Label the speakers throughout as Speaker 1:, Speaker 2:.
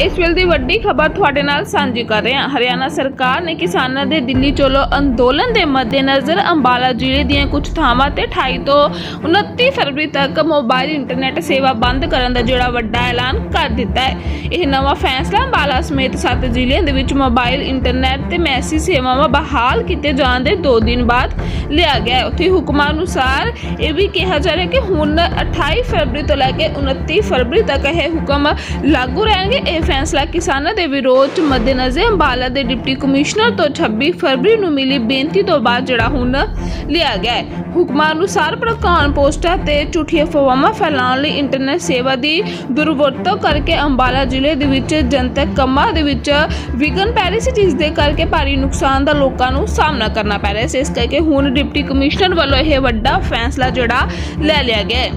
Speaker 1: ਇਸ ਵੇਲੇ ਦੀ ਵੱਡੀ ਖਬਰ ਤੁਹਾਡੇ ਨਾਲ ਸਾਂਝੀ ਕਰ ਰਹੇ ਹਾਂ। ਹਰਿਆਣਾ ਸਰਕਾਰ ਨੇ ਕਿਸਾਨਾਂ ਦੇ ਦਿੱਲੀ ਚਲੋ ਅੰਦੋਲਨ ਦੇ ਮੱਦੇਨਜ਼ਰ ਅੰਬਾਲਾ ਜ਼ਿਲ੍ਹੇ ਦੀਆਂ ਕੁਝ ਥਾਵਾਂ ਤੇ 28 ਤੋਂ 29 ਫਰਵਰੀ ਤੱਕ ਮੋਬਾਈਲ ਇੰਟਰਨੈਟ ਸੇਵਾ ਬੰਦ ਕਰਨ ਦਾ ਜਿਹੜਾ ਵੱਡਾ ਐਲਾਨ ਕਰ ਦਿੱਤਾ ਹੈ। ਇਹ ਨਵਾਂ ਫੈਸਲਾ ਅੰਬਾਲਾ ਸਮੇਤ 7 ਜ਼ਿਲ੍ਹਿਆਂ ਦੇ ਵਿੱਚ ਮੋਬਾਈਲ ਇੰਟਰਨੈਟ ਤੇ ਮੈਸੇਜ ਸੇਵਾਵਾਂ ਬਹਾਲ ਕੀਤੇ ਜਾਣ ਦੇ 2 ਦਿਨ ਬਾਅਦ ਲਿਆ ਗਿਆ ਹੈ। ਉੱਥੇ ਹੁਕਮਾਂ ਅਨੁਸਾਰ ਇਹ ਵੀ ਕਿਹਾ ਜਾ ਰਿਹਾ ਕਿ ਹੁਣ 28 ਫਰਵਰੀ ਤੋਂ ਲੈ ਕੇ 29 ਫਰਵਰੀ ਤੱਕ ਇਹ ਹੁਕਮ ਲਾਗੂ ਰਹਿਣਗੇ। ਇਹ ਫੈਸਲਾ ਕਿਸਾਨਾਂ ਦੇ ਵਿਰੋਧ ਮੱਦੇਨਜ਼ਰ ਅੰਬਾਲਾ ਦੇ ਡਿਪਟੀ ਕਮਿਸ਼ਨਰ ਤੋਂ 26 ਫਰਵਰੀ ਨੂੰ ਮਿਲੀ ਬੇਨਤੀ ਤੋਂ ਬਾਅਦ ਜਿਹੜਾ ਹੁਣ ਲਿਆ ਗਿਆ ਹੈ। ਹੁਕਮਾਂ ਅਨੁਸਾਰ ਪ੍ਰਕਾਨ ਪੋਸਟਾਂ ਤੇ ਝੂਠੀਆਂ ਅਫਵਾਹਾਂ ਫੈਲਾਉਣ ਲਈ ਇੰਟਰਨੈਟ ਸੇਵਾ ਦੀ ਦੁਰਵਰਤੋਂ ਕਰਕੇ ਅੰਬਾਲਾ ਜ਼ਿਲ੍ਹੇ ਦੇ ਵਿੱਚ ਜਨਤਕ ਕੰਮਾਂ ਦੇ ਵਿੱਚ ਵਿਗਨ ਪੈ ਰਹੀ ਸੀ, ਜਿਸ ਦੇ ਕਰਕੇ ਭਾਰੀ ਨੁਕਸਾਨ ਦਾ ਲੋਕਾਂ ਨੂੰ ਸਾਹਮਣਾ ਕਰਨਾ ਪੈ ਰਿਹਾ ਸੀ। ਇਸ ਕਰਕੇ ਹੁਣ ਡਿਪਟੀ ਕਮਿਸ਼ਨਰ ਵੱਲੋਂ ਇਹ ਵੱਡਾ ਫੈਸਲਾ ਜਿਹੜਾ ਲੈ ਲਿਆ ਗਿਆ ਹੈ।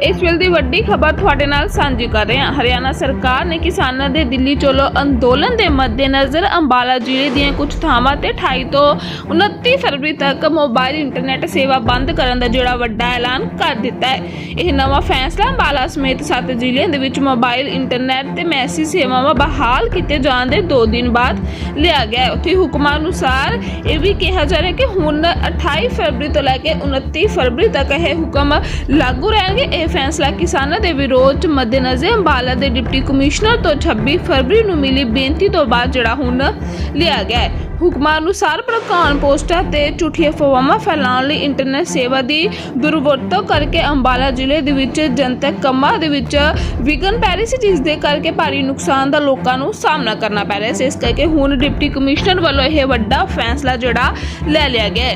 Speaker 1: ਇਸ ਵੇਲੇ ਦੀ ਵੱਡੀ ਖਬਰ ਤੁਹਾਡੇ ਨਾਲ ਸਾਂਝੀ ਕਰ ਰਹੇ ਹਾਂ। ਹਰਿਆਣਾ ਸਰਕਾਰ ਨੇ ਕਿਸਾਨਾਂ ਦੇ ਦਿੱਲੀ ਚਲੋ ਅੰਦੋਲਨ ਦੇ ਮੱਦੇਨਜ਼ਰ ਅੰਬਾਲਾ ਜ਼ਿਲ੍ਹੇ ਦੀਆਂ ਕੁਝ ਥਾਵਾਂ ਤੇ 28 ਤੋਂ 29 ਫਰਵਰੀ ਤੱਕ ਮੋਬਾਈਲ ਇੰਟਰਨੈਟ ਸੇਵਾ ਬੰਦ ਕਰਨ ਦਾ ਜਿਹੜਾ ਵੱਡਾ ਐਲਾਨ ਕਰ ਦਿੱਤਾ ਹੈ। ਇਹ ਨਵਾਂ ਫੈਸਲਾ ਅੰਬਾਲਾ ਸਮੇਤ 7 ਜ਼ਿਲ੍ਹਿਆਂ ਦੇ ਵਿੱਚ ਮੋਬਾਈਲ ਇੰਟਰਨੈਟ ਤੇ ਮੈਸੇਜ ਸੇਵਾਵਾਂ ਬਹਾਲ ਕੀਤੇ ਜਾਣ ਦੇ 2 ਦਿਨ ਬਾਅਦ ਲਿਆ ਗਿਆ ਹੈ। ਉੱਥੇ ਹੁਕਮਾਂ ਅਨੁਸਾਰ ਇਹ ਵੀ ਕਿਹਾ ਜਾ ਰਿਹਾ ਕਿ ਹੁਣ 28 ਫਰਵਰੀ ਤੋਂ ਲੈ ਕੇ 29 ਫਰਵਰੀ ਤੱਕ ਇਹ ਹੁਕਮ ਲਾਗੂ ਰਹਿਣਗੇ। ਇਹ ਫੈਸਲਾ ਕਿਸਾਨਾਂ ਦੇ ਵਿਰੋਧ ਮੱਦੇਨਜ਼ਰ ਅੰਬਾਲਾ ਦੇ ਡਿਪਟੀ ਕਮਿਸ਼ਨਰ ਤੋਂ 26 ਫਰਵਰੀ ਨੂੰ ਮਿਲੀ ਬੇਨਤੀ ਤੋਂ ਬਾਅਦ ਜਿਹੜਾ ਹੁਣ ਲਿਆ ਗਿਆ ਹੈ। ਹੁਕਮਾਂ ਅਨੁਸਾਰ ਪ੍ਰਕਾਨ ਪੋਸਟਾਂ ਤੇ ਝੂਠੀਆਂ ਅਫਵਾਹਾਂ ਫੈਲਾਉਣ ਲਈ ਇੰਟਰਨੈਟ ਸੇਵਾ ਦੀ ਦੁਰਵਰਤੋਂ ਕਰਕੇ ਅੰਬਾਲਾ ਜ਼ਿਲ੍ਹੇ ਦੇ ਵਿੱਚ ਜਨਤਕ ਕੰਮਾਂ ਦੇ ਵਿੱਚ ਵਿਗਨ ਪੈ ਰਹੀ ਸੀ, ਜਿਸ ਦੇ ਕਰਕੇ ਭਾਰੀ ਨੁਕਸਾਨ ਦਾ ਲੋਕਾਂ ਨੂੰ ਸਾਹਮਣਾ ਕਰਨਾ ਪੈ ਰਿਹਾ ਸੀ। ਇਸ ਕਰਕੇ ਹੁਣ ਡਿਪਟੀ ਕਮਿਸ਼ਨਰ ਵੱਲੋਂ ਇਹ ਵੱਡਾ ਫੈਸਲਾ ਜਿਹੜਾ ਲੈ ਲਿਆ ਗਿਆ